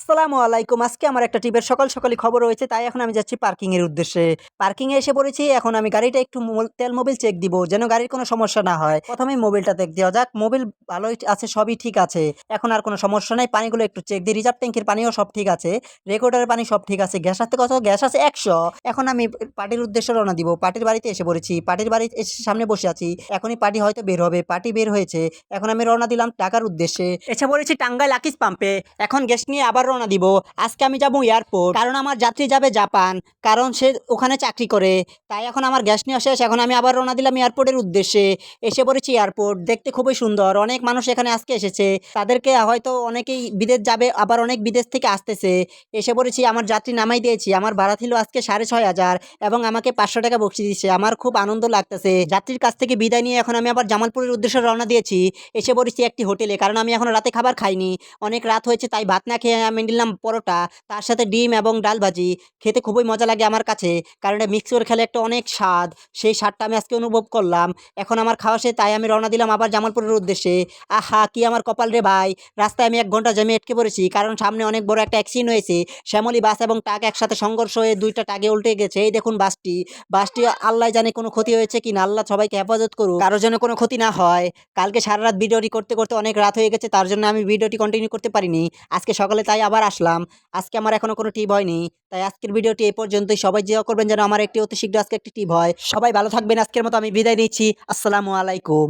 আসসালামু আলাইকুম। আজকে আমার একটা টিপের সকাল সকালই খবর রয়েছে, তাই এখন আমি যাচ্ছি পার্কিং এর উদ্দেশ্যে। পার্কিং এ এসে পড়েছি, এখন আমি গাড়িটা একটু তেল মোবিল চেক দিব, যেন গাড়ির কোনো সমস্যা না হয়। প্রথমে মোবিলটা চেক দেওয়া যাক, মোবিল ভালোই আছে, সবই ঠিক আছে। এখন আর কোনো সমস্যা নাই, পানিগুলো একটু চেক দিই, রিজার্ভ ট্যাঙ্কির পানিও সব ঠিক আছে, রেকর্ডারের পানি সব ঠিক আছে, গ্যাস আছে কত? গ্যাস আছে একশো। এখন আমি পার্টির উদ্দেশ্যে রওনা দিব, পার্টির বাড়িতে এসে পড়েছি, পার্টির বাড়ি এসে সামনে বসে আছি, এখনই পার্টি হয়তো বের হবে, পার্টি বের হয়েছে, এখন আমি রওনা দিলাম টাকার উদ্দেশ্যে। এসে পড়েছি টাঙ্গাইল আকিস পাম্পে, এখন গ্যাস নিয়ে আবার রওনা দিব, আজকে আমি যাব এয়ারপোর্ট কারণ আমার যাত্রী যাবে জাপান, কারণ সে ওখানে চাকরি করে। তাই এখন আমার গ্যাস নিয়ে শেষ, এখন আমি আবার রওনা দিলাম এয়ারপোর্টের উদ্দেশ্যে। এসে পড়েছি এয়ারপোর্ট দেখতে খুবই সুন্দর, অনেক মানুষ এখানে আজকে এসেছে। তাদেরকে হয়তো অনেকেই বিদেশ যাবে, আবার অনেক বিদেশ থেকে আসতেছে। এসে পড়েছি, আমার যাত্রী নামাই দিয়েছি, আমার ভাড়া ছিল আজকে সাড়ে ছয় হাজার এবং আমাকে পাঁচশো টাকা বকশি দিচ্ছে, আমার খুব আনন্দ লাগতেছে। যাত্রীর কাছ থেকে বিদায় নিয়ে এখন আমি আবার জামালপুরের উদ্দেশ্যে রওনা দিয়েছি। এসে পড়েছি একটি হোটেলে, কারণ আমি এখন রাতে খাবার খাইনি। অনেক রাত হয়েছে, তাই ভাত না খেয়ে আমি নিলাম পরোটা, তার সাথে ডিম এবং ডাল ভাজি। খেতে খুবই মজা লাগে আমার কাছে, কারণ এটা মিক্স করে খেলে একটা অনেক স্বাদ। সেই স্বাদটা আমি আজকে অনুভব করলাম। এখন আমার খাওয়া সে তাই আমি রওনা দিলাম আবার জামালপুরের উদ্দেশ্যে। আহা, কি আমার কপাল রে ভাই! রাস্তায় আমি এক ঘণ্টা জমে আটকে পড়েছি, কারণ সামনে অনেক বড় একটা অ্যাক্সিডেন্ট হয়েছে। শ্যামলী বাস এবং টাক একসাথে সংঘর্ষ হয়ে দুইটা টাকে উল্টে গেছে। এই দেখুন বাসটি। বাসটি আল্লাহ জানে কোনো ক্ষতি হয়েছে কি না আল্লাহ সবাইকে হেফাজত করুক। কারোর জন্য কোনো ক্ষতি না হয়। কালকে সারা রাত ভিডিওটি করতে করতে অনেক রাত হয়ে গেছে, তার জন্য আমি ভিডিওটি কন্টিনিউ করতে পারিনি। আজকে সকালে তাই আবার আসলাম। আজকে আমার এখনও কোনো টিপ হয়নি। তাই আজকের ভিডিওটি এই পর্যন্তই। সবাই যে করবেন যেন আমার একটি অতি শীঘ্র আজকে একটি টিপ হয়। সবাই ভালো থাকবেন। আজকের মতো আমি বিদায় নিচ্ছি। আসসালামু আলাইকুম।